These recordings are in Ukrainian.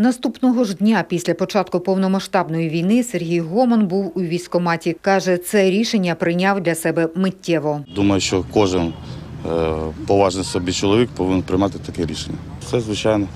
Наступного ж дня після початку повномасштабної війни Сергій Гомон був у військкоматі. Каже, це рішення прийняв для себе миттєво. Думаю, що кожен е, поважний собі чоловік повинен приймати таке рішення. Це звичайно.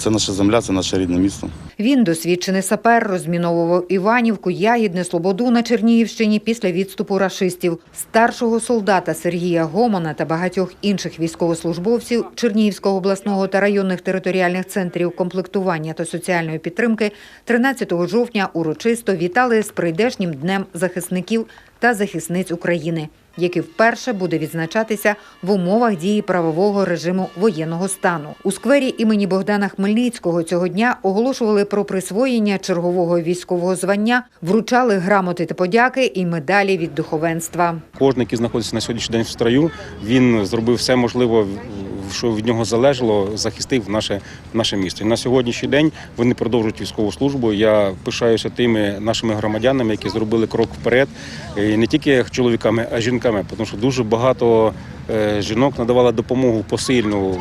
Це наша земля, це наше рідне місто. Він, досвідчений сапер, розміновував Іванівку, Ягідне, Слободу на Чернігівщині після відступу рашистів. Старшого солдата Сергія Гомона та багатьох інших військовослужбовців Чернігівського обласного та районних територіальних центрів комплектування та соціальної підтримки 13 жовтня урочисто вітали з прийдешнім днем захисників та захисниць України, який вперше буде відзначатися в умовах дії правового режиму воєнного стану. У сквері імені Богдана Хмельницького цього дня оголошували про присвоєння чергового військового звання, вручали грамоти та подяки і медалі від духовенства. Кожен, який знаходиться на сьогоднішній день в строю, він зробив все можливе, що від нього залежало, захистив наше, наше місто. І на сьогоднішній день вони продовжують військову службу. Я пишаюся тими нашими громадянами, які зробили крок вперед, і не тільки чоловіками, а жінками, тому що дуже багато е, жінок надавали допомогу посильну.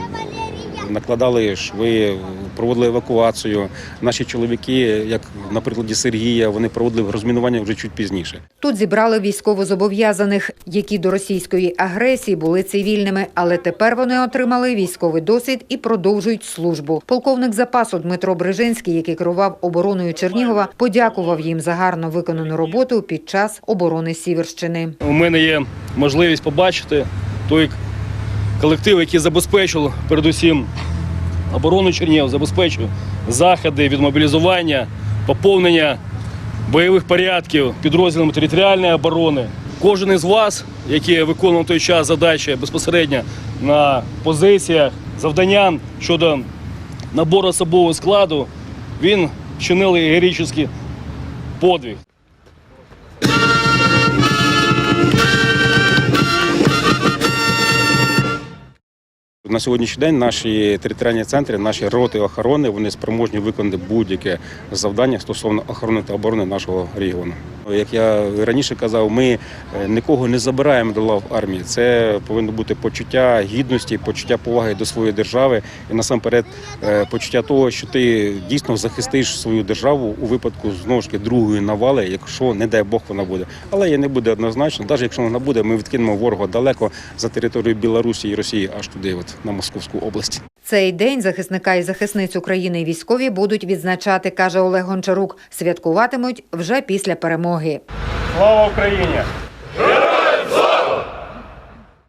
Накладали шви, проводили евакуацію. Наші чоловіки, як на прикладі Сергія, вони проводили розмінування вже чуть пізніше. Тут зібрали військовозобов'язаних, які до російської агресії були цивільними, але тепер вони отримали військовий досвід і продовжують службу. Полковник запасу Дмитро Брижинський, який керував обороною Чернігова, подякував їм за гарно виконану роботу під час оборони Сіверщини. У мене є можливість побачити той колектив, який забезпечив передусім оборону Чернігів, забезпечив заходи від мобілізування, поповнення бойових порядків підрозділами територіальної оборони. Кожен із вас, який виконував той час задачі безпосередньо на позиціях, завданням щодо набору особового складу, він вчинили героїчний подвиг. На сьогоднішній день наші територіальні центри, наші роти охорони, вони спроможні виконати будь-яке завдання стосовно охорони та оборони нашого регіону. Як я раніше казав, ми е, нікого не забираємо до лав армії. Це повинно бути почуття гідності, почуття поваги до своєї держави і насамперед е, почуття того, що ти дійсно захистиш свою державу у випадку знову ж таки другої навали, якщо не дай Бог вона буде. Але її не буде однозначно. Навіть якщо вона буде, ми відкинемо ворога далеко за територію Білорусі і Росії, аж туди, на Московську область. Цей день захисника і захисниць України військові будуть відзначати, каже Олег Гончарук. Святкуватимуть вже після перемоги. Слава Україні!